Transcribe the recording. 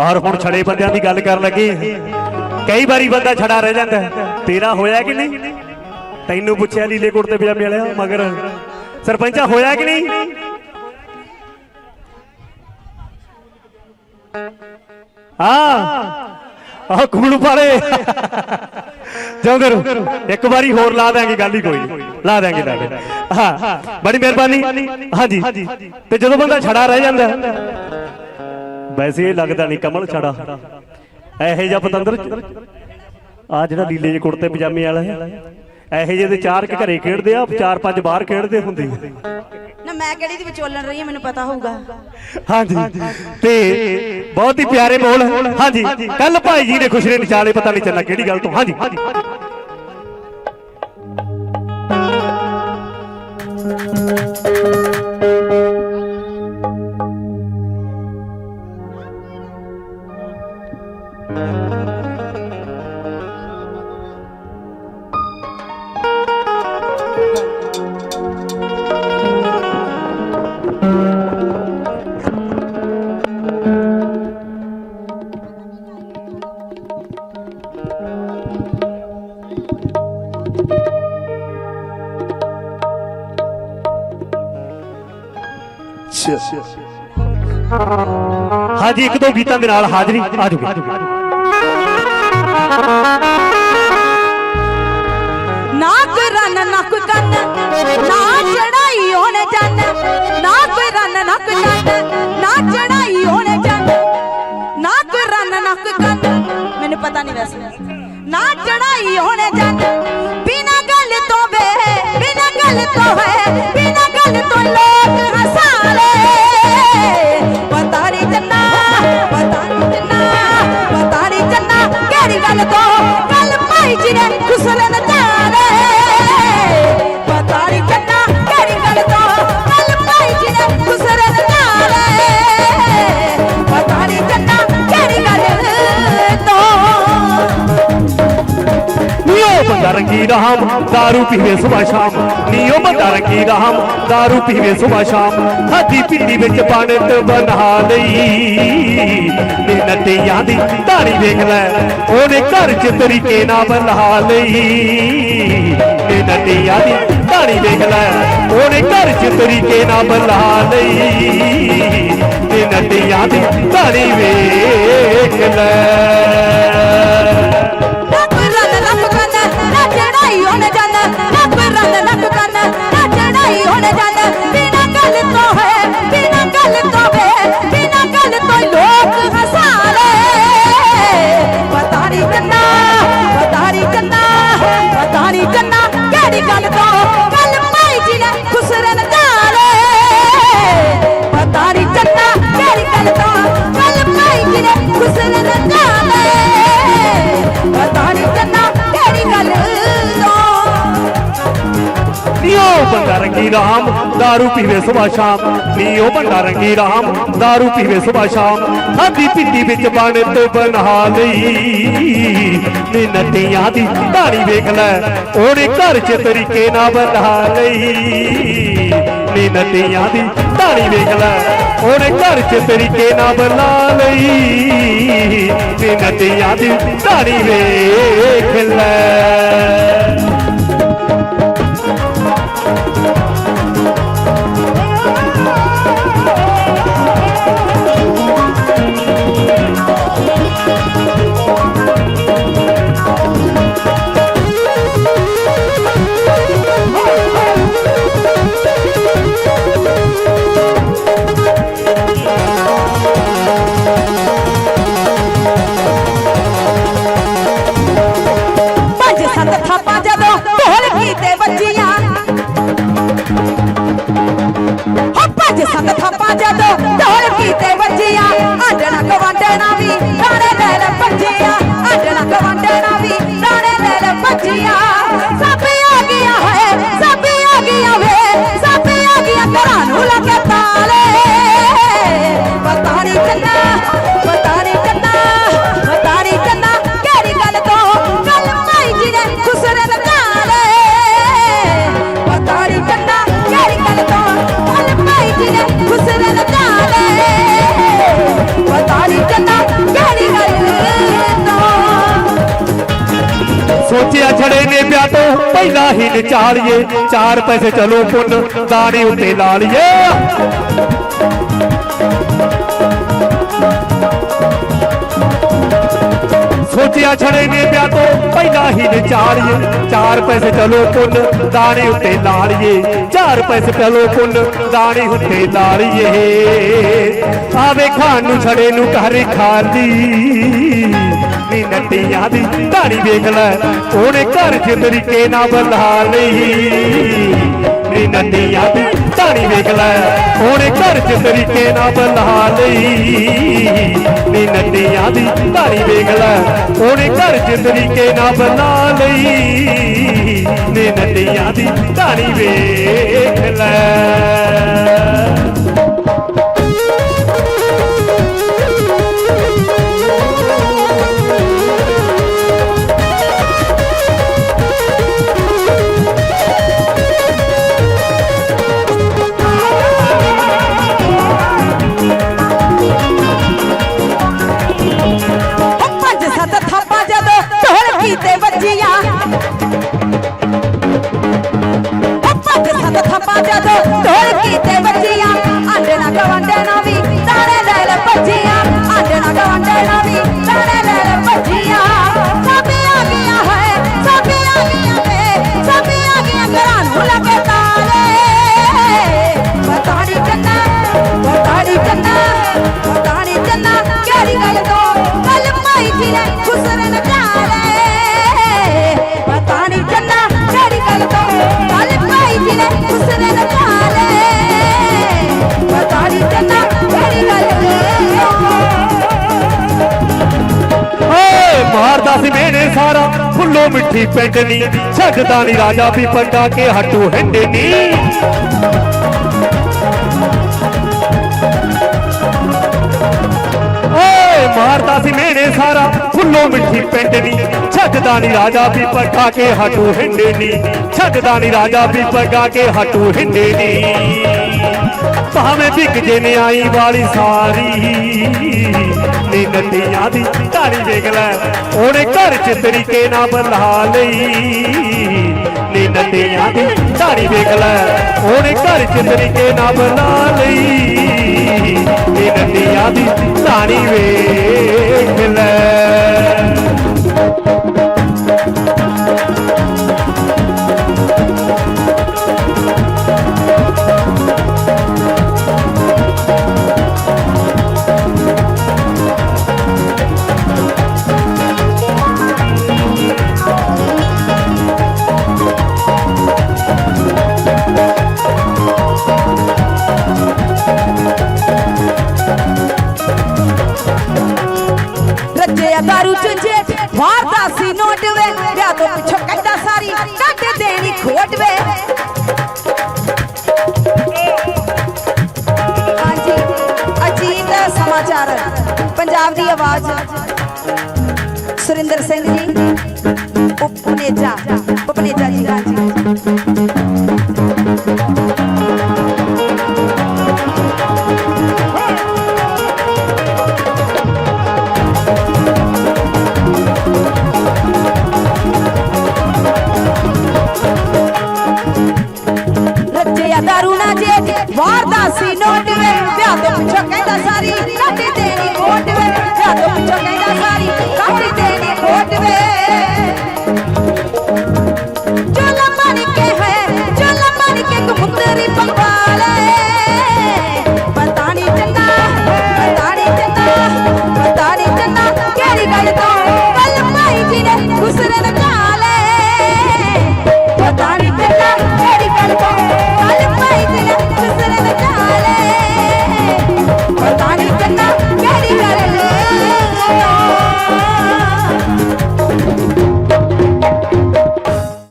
ਔਰ ਹੁਣ ਛੜੇ ਬੰਦਿਆਂ ਦੀ ਗੱਲ ਕਰਨ ਲੱਗੇ। ਕਈ ਵਾਰੀ ਬੰਦਾ ਛੜਾ ਰਹਿ ਜਾਂਦਾ। ਤੇਰਾ ਹੋਇਆ ਕਿ ਨਹੀਂ? ਤੈਨੂੰ ਪੁੱਛਿਆ ਲੀਲੇ ਕੁੜਤੇ ਪਜਾਮੇ ਵਾਲਿਆ ਮਗਰ ਸਰਪੰਚਾ ਹੋਇਆ ਕਿ ਨਹੀਂ? ਹਾਂ, ਆਹ ਕੁਮੜੂ ਪਾਲੇ ਜੋਗਰ ਇੱਕ ਵਾਰੀ ਹੋਰ ਲਾ ਦਾਂਗੇ ਗੱਲ ਹੀ ਕੋਈ ਲਾ ਦਾਂਗੇ ਲਾ ਹਾਂ, ਬੜੀ ਮਿਹਰਬਾਨੀ। ਹਾਂਜੀ, ਤੇ ਜਦੋਂ ਬੰਦਾ ਛੜਾ ਰਹਿ ਜਾਂਦਾ ਵੈਸੇ ਇਹ ਲੱਗਦਾ ਨਹੀਂ ਕਮਲ ਛੜਾ। ਇਹੋ ਜਿਹਾ ਪਤੰਦਰ ਆ ਜਿਹੜਾ ਲੀਲੇ ਜਿਹੇ ਕੁੜਤੇ ਪਜਾਮੇ ਵਾਲਾ ਹੈ। ਇਹੋ ਜਿਹੇ ਦੇ ਚਾਰ ਕੁ ਘਰੇ ਖੇਡਦੇ ਆ ਚਾਰ ਪੰਜ ਬਾਹਰ ਖੇਡਦੇ ਹੁੰਦੇ ਨਾ ਮੈਂ ਕਿਹੜੀ ਦੀ ਵਿਚੋਲਣ ਰਹੀ ਮੈਨੂੰ ਪਤਾ ਹੋਊਗਾ। ਹਾਂਜੀ। ਤੇ ਬਹੁਤ ਹੀ ਪਿਆਰੇ ਬੋਲ। ਹਾਂਜੀ। ਕੱਲ ਭਾਈ ਜੀ ਨੇ ਖੁਸ਼ਰੇ ਨਿਚਾਲੇ ਪਤਾ ਨਹੀਂ ਚੱਲਾ ਕਿਹੜੀ ਗੱਲ ਤੋਂ। ਹਾਂਜੀ। ਹਾਂਜੀ ਇੱਕ ਦੋ ਗੀਤਾਂ ਦੇ ਨਾਲ ਹਾਜ਼ਰੀ ਆ ਨਾ ਕੋਈ ਰਨ ਨਾ ਕੋਈ ਕੰਨ, ਨਾ ਚੜਾਈ ਉਹਨੇ ਜੰਨ ਨਾ ਕੋਈ ਰਨ ਨਾ ਕੋਈ ਕੰਨ, ਨਾ ਚੜਾਈ ਉਹਨੇ ਜੰਨ। ਨਾ ਕੋਈ ਰਨ ਨਾ ਕੋਈ ਕੰਨ, ਮੈਨੂੰ ਪਤਾ ਨਹੀਂ ਵੈਸੇ। ਨਾ ਚੜਾਈ ਉਹਨੇ ਜੰਨ, ਬਿਨਾ ਗੱਲ ਤੋਂ ਵੇ, ਬਿਨਾ ਗੱਲ ਤੋਂ ਹੈ ਬਿਨਾ ਗੱਲ ਤੋਂ ਲੋਕ ਹਸਾਲੇ। ਪਤਾ ਨਹੀਂ ਪਤਾ ਨਹੀਂ ਜੰਨਾ ਪਤਾ ਨਹੀਂ ਜੰਨਾ ਕਿਹੜੀ ਗੱਲ ਤੋਂ दारू ਪੀਵੇ ਸੁਬਾ ਸ਼ਾਮ ਨੀਓ ਬੰਦਾ ਰੰਗੀ ਰਾਮ दारू ਪੀਵੇ ਸੁਬਾ ਸ਼ਾਮ ਹਾਦੀ ਪਿੰਡੀ ਵਿੱਚ ਪਾਣਤ ਬਣਾ ਲਈ ਨੀ ਨਟਿਆਂ ਦੀ ਧਾਰੀ ਵੇਖ ਲੈ ਉਹਨੇ ਘਰ ਚ ਤਰੀਕੇ ਨਾਲ ਬਣਾ ਲਈ ਨੀ ਨਟਿਆਂ ਦੀ ਧਾਰੀ ਵੇਖ ਲੈ ਉਹਨੇ ਘਰ ਚ ਤਰੀਕੇ ਨਾਲ ਬਣਾ ਲਈ ਨੀ ਨਟਿਆਂ ਦੀ ਧਾਰੀ ਵੇਖ ਲੈ ਰੰਗੀ ਰਾਮ दारू ਪੀਵੇ ਸੁਬਾ ਸ਼ਾਮ ਨੀਓ ਬੰਦਾ ਰੰਗੀ ਰਾਮ दारू ਪੀਵੇ ਸੁਬਾ ਸ਼ਾਮ ਹਾਦੀ ਪਿੰਡੀ ਵਿੱਚ ਬਾਣੇ ਤੋਂ ਬਣਾ ਲਈ ਨੀ ਨਟੀਆਂ ਦੀ ਧਾਰੀ ਵੇਖ ਲੈ ਉਹਨੇ ਘਰ ਚ ਤਰੀਕੇ ਨਾਲ ਬਣਾ ਲਈ ਨੀ ਨਟੀਆਂ ਦੀ ਧਾਰੀ ਵੇਖ ਲੈ ਉਹਨੇ ਘਰ ਚ ਤਰੀਕੇ ਨਾਲ ਬਣਾ ਲਈ ਨੀ ਨਟੀਆਂ ਦੀ ਧਾਰੀ ਵੇਖ ਲੈ I don't know. ਪਹਿਲਾਂ ਹੀ ਨਚਾਲੀਏ। ਚਾਰ ਪੈਸੇ ਚਲੋ ਪੁੰਨ ਦਾਣੇ ਉੱਤੇ ਲਾ ਲਈਏ। ਸੋਚਿਆ ਛੜੇ ਨੇ ਵਿਆਹ ਤੋਂ ਪਹਿਲਾਂ ਹੀ ਨਚਾਲੀਏ ਚਾਰ ਪੈਸੇ ਚਲੋ ਪੁੰਨ ਦਾਣੇ ਉੱਤੇ ਲਾ ਚਾਰ ਪੈਸੇ ਚਲੋ ਪੁੰਨ ਦਾਣੇ ਉੱਤੇ ਲਾ ਆਵੇ ਖਾਣ ਨੂੰ ਛੜੇ ਨੂੰ ਘਰੇ ਖਾਲੀ ਨੀ ਨੱਟੀਆਂ ਦੀ ਢਾਣੀ ਵੇਖ ਲੈ, ਉਹਨੇ ਘਰ ਚ ਤਰੀਕੇ ਨਾਲ ਬੁਲਾ ਲਈ ਨੀ ਨੱਟੀਆਂ ਦੀ ਢਾਣੀ ਵੇਖ ਲੈ। ਉਹਨੇ ਘਰ ਚ ਤਰੀਕੇ ਨਾਲ ਬੁਲਾ ਲਈ। ਨੀ ਨੱਟੀਆਂ ਦੀ ਢਾਣੀ ਵੇਖ ਲੈ। ਉਹਨੇ ਘਰ ਚ ਤਰੀਕੇ ਨਾਲ ਬੁਲਾ ਲਈ। ਨੀ ਨੱਟੀਆਂ ਦੀ ਢਾਣੀ ਵੇਖ ਲੈ। ਫੁੱਲੋ ਮਿੱਠੀ ਪੈਂਡਨੀ ਛੱਡਦਾ ਨਹੀਂ ਰਾਜਾ ਵੀ ਪੱਟਾ ਕੇ ਹਟੂ ਹੰਡੇ ਨੀ ਓਏ ਮਾਰਦਾ ਸੀ ਮੈਨੇ ਸਾਰਾ ਫੁੱਲੋ ਮਿੱਠੀ ਪੈਂਡਨੀ ਛੱਡਦਾ ਨਹੀਂ ਰਾਜਾ ਵੀ ਪੱਟਾ ਕੇ ਹਟੂ ਹੰਡੇ ਨੀ ਛੱਡਦਾ ਨਹੀਂ ਰਾਜਾ ਵੀ ਪੱਗਾ ਕੇ ਹਟੂ ਹੰਡੇ ਨੀ ਭਾਵੇਂ ਵਿਕ ਜੇ ਨਿਆਈ ਵਾਲੀ ਸਾਰੀ। ਨੀ ਨੰਦੀਆਂ ਦੀ ਢਾਣੀ ਵੇਖ ਲੈ, ਉਹਨੇ ਘਰ ਚ ਤਰੀਕੇ ਨਾਲ ਬੁਲਾ ਲਈ। ਨੀ ਨੰਦੀਆਂ ਦੀ ਢਾਣੀ ਵੇਖ ਲੈ, ਉਹਨੇ ਘਰ ਚ ਤਰੀਕੇ ਨਾਲ ਬੁਲਾ ਲਈ। ਨੀ ਨੰਦੀਆਂ ਦੀ ਢਾਣੀ ਵੇਖ ਲੈ। ਆਵਾਜ਼ ਸੁਰਿੰਦਰ ਸਿੰਘ ਜੀ।